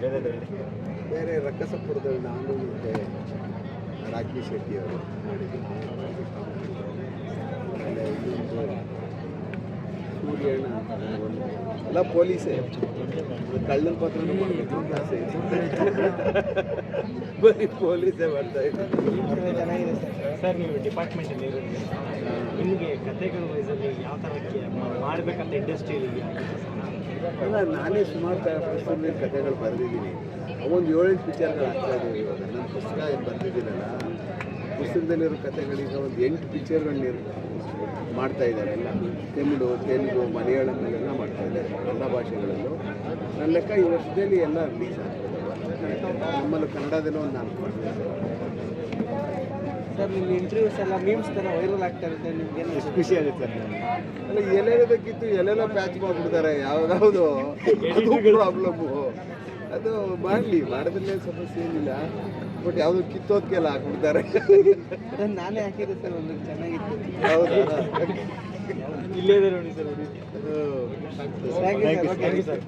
ಬೇರೆದ್ರಲ್ಲಿ ಬೇರೆ ರಕ್ಕಸಪುರದಲ್ಲಿ ನಾನು ಮತ್ತು ರಾಕಿ ಶೆಟ್ಟಿ ಅವರು ಮಾಡಿದ್ದೀವಿ ಆಮೇಲೆ ಇನ್ನೊಂದು ಸೂರ್ಯಣ್ಣ ಅಂತ ಒಂದು ಎಲ್ಲ ಪೊಲೀಸೇ ಕಳ್ಳನ ಪತ್ರನೂ ಮಾಡಬೇಕು ಅಂತ ಆಸೆ ಇದೆ. ಬರೀ ಪೊಲೀಸೇ ಮಾಡ್ತಾ ಇದ್ದಾರೆ ಚೆನ್ನಾಗಿದೆ ಸರ್ ಸರ್ ನೀವು ಡಿಪಾರ್ಟ್ಮೆಂಟಲ್ಲಿ ಇರೋದು ನಿಮಗೆ ಕಥೆಗಳ ವಯಸ್ಸಲ್ಲಿ ಯಾವ ಥರಕ್ಕೆ ಮಾಡಬೇಕಂತ ಇಂಡಸ್ಟ್ರಿಯಲ್ಲಿ ಅಲ್ಲ ನಾನೇ ಸುಮಾರು ಪುಸ್ತಕದಲ್ಲಿ ಕಥೆಗಳು ಬರೆದಿದ್ದೀನಿ. ಒಂದು ಏಳೆಂಟು ಪಿಕ್ಚರ್ಗಳು ಆಗ್ತಾ ಇದ್ದೀವಿ ಇವಾಗ. ನನ್ನ ಪುಸ್ತಕ ಏನು ಬರೆದಿದ್ದೀನಲ್ಲ, ಪುಸ್ತಕದಲ್ಲಿರೋ ಕಥೆಗಳೀಗ ಒಂದು ಎಂಟು ಪಿಕ್ಚರ್ಗಳನ್ನ ಮಾಡ್ತಾ ಇದ್ದಾರೆ ಎಲ್ಲ. ತಮಿಳು ತೆಲುಗು ಮಲಯಾಳಂನಲ್ಲೆಲ್ಲ ಮಾಡ್ತಾ ಇದ್ದಾರೆ ಎಲ್ಲ ಭಾಷೆಗಳಲ್ಲೂ. ನನ್ನ ಲೆಕ್ಕ ಈ ವರ್ಷದಲ್ಲಿ ಎಲ್ಲ ರಿಲೀಸ್ ಆಗ್ತದೆ ನಮ್ಮಲ್ಲೂ ಕನ್ನಡದಲ್ಲೂ ಒಂದು ನಾಲ್ಕು ಮಾಡ್ತಾ ಸರ್ ನಿಮ್ಮ ಇಂಟರ್ವ್ಯೂಸ್ ಎಲ್ಲ ಮೀಮ್ಸ್ ಥರ ವೈರಲ್ ಆಗ್ತಾ ಇರುತ್ತೆ ನಿಮ್ಗೆ ಎಷ್ಟು ಖುಷಿ ಆಗುತ್ತೆ ಅಲ್ಲ ಎಲ್ಲೆಲ್ಲದಕ್ಕಿತ್ತು ಎಲ್ಲೆಲ್ಲ ಪ್ಯಾಚ್ ಮಾಡಿಬಿಡ್ತಾರೆ ಯಾವುದಾವುದು? ಅದು ಪ್ರಾಬ್ಲಮ್ಮು ಅದು ಮಾಡಲಿ ಮಾಡೋದ್ರಲ್ಲೇ ಸಮಸ್ಯೆ ಏನಿಲ್ಲ. ಬಟ್ ಯಾವುದು ಕಿತ್ತೋದ್ಕೆಲ್ಲ ಹಾಕ್ಬಿಡ್ತಾರೆ. ನಾನೇ ಹಾಕಿದ್ದೆ ಸರ್ ಒಂದು ಚೆನ್ನಾಗಿತ್ತು. ಹೌದು? ಇಲ್ಲೇ ನೋಡಿ sir hmm. Thank you sir thank you sir